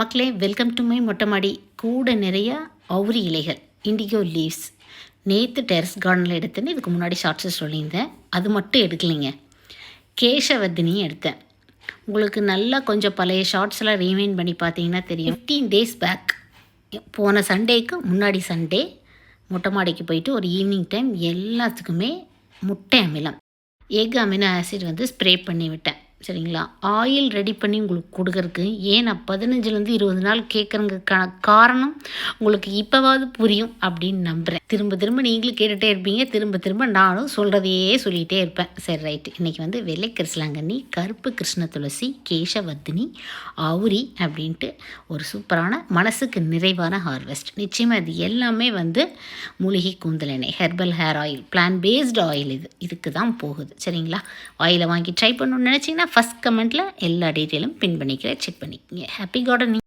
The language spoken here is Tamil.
மக்களே வெல்கம் டு மை மொட்டை மாடி கூட நிறைய அவுரி இலைகள் இண்டிகோ லீவ்ஸ் நேற்று டெரஸ் கார்டனில் எடுத்தேன்னு இதுக்கு முன்னாடி ஷார்ட்ஸில் சொல்லியிருந்தேன். அது மட்டும் எடுக்கலைங்க. கேசவர்தினியும் எடுத்தேன். உங்களுக்கு நல்லா கொஞ்சம் பழைய ஷார்ட்ஸ்லாம் ரீமைண்ட் பண்ணி பார்த்தீங்கன்னா தெரியும். ஃபிஃப்டீன் டேஸ் பேக் போன சண்டேக்கு முன்னாடி சண்டே மொட்டை மாடிக்கு போயிட்டு ஒரு ஈவினிங் டைம் எல்லாத்துக்குமே முட்டை அமிலம். எக் அமினோ ஆசிட் வந்து ஸ்ப்ரே பண்ணி விட்டேன். சரிங்களா? ஆயில் ரெடி பண்ணி உங்களுக்கு கொடுக்கறக்கு ஏன் நான் பதினஞ்சுலேருந்து இருபது நாள் கேட்குறதுக்கான காரணம் உங்களுக்கு இப்போவாவது புரியும் அப்படின்னு நம்புகிறேன் திரும்ப திரும்ப நீங்களும் கேட்டுகிட்டே இருப்பீங்க. திரும்ப திரும்ப நானும் சொல்கிறதையே சொல்லிகிட்டே இருப்பேன். சரி ரைட்டு இன்றைக்கி வந்து வெள்ளை கிருஷ்ணாங்கண்ணி கருப்பு கிருஷ்ண துளசி கேசவர்தினி ஆவுரி அப்படின்ட்டு ஒரு சூப்பரான மனசுக்கு நிறைவான ஹார்வெஸ்ட் நிச்சயமாக இது எல்லாமே வந்து மூலிகை கூந்தல் எண்ணெய் herbal hair oil plant based oil இது. இதுக்கு தான் போகுது. சரிங்களா? ஆயிலை வாங்கி ட்ரை பண்ணணும்னு நினச்சிங்கன்னா ஃபஸ்ட் கமெண்ட்டில் எல்லா டீட்டெயிலும் பின் பண்ணிக்கிறேன் செக் பண்ணிக்கோங்க. Happy gardening